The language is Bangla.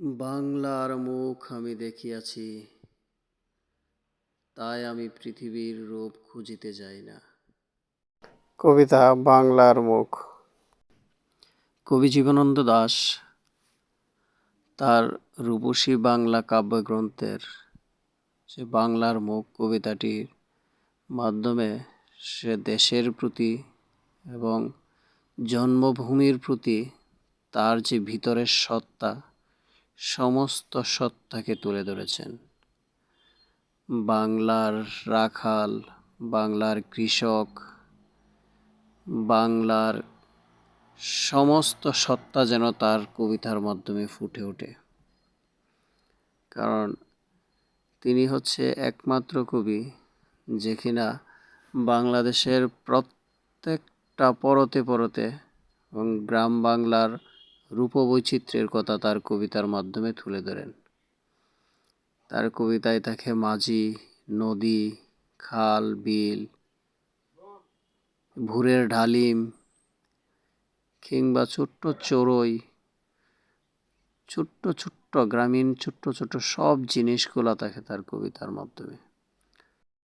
বাংলার মুখ আমি দেখিয়াছি তাই আমি পৃথিবীর রূপ খুঁজিতে যাই না। কবিতা বাংলার মুখ। কবি জীবনানন্দ দাশ তার রূপসী বাংলা কাব্যগ্রন্থের সে বাংলার মুখ কবিতাটির মাধ্যমে সে দেশের প্রতি এবং জন্মভূমির প্রতি তার যে ভিতরের সত্তা সমস্ত সত্তাকে তুলে ধরেছেন। বাংলার রাখাল, বাংলার কৃষক, বাংলার সমস্ত সত্তা যেন তার কবিতার মাধ্যমে ফুটে ওঠে। কারণ তিনি হচ্ছে একমাত্র কবি যে কিনা বাংলাদেশের প্রত্যেকটা পরতে পরতে এবং গ্রাম বাংলার রূপবৈচিত্র্যের কথা তার কবিতার মাধ্যমে তুলে ধরেন। তার কবিতায় থাকে মাঝি, নদী, খাল, বিল, ভুরের ঢালিম কিংবা ছোট্ট চড়ুই, ছোট্ট ছোট্ট গ্রামীণ, ছোট্ট ছোট্ট সব জিনিসগুলো থাকে তার কবিতার মাধ্যমে।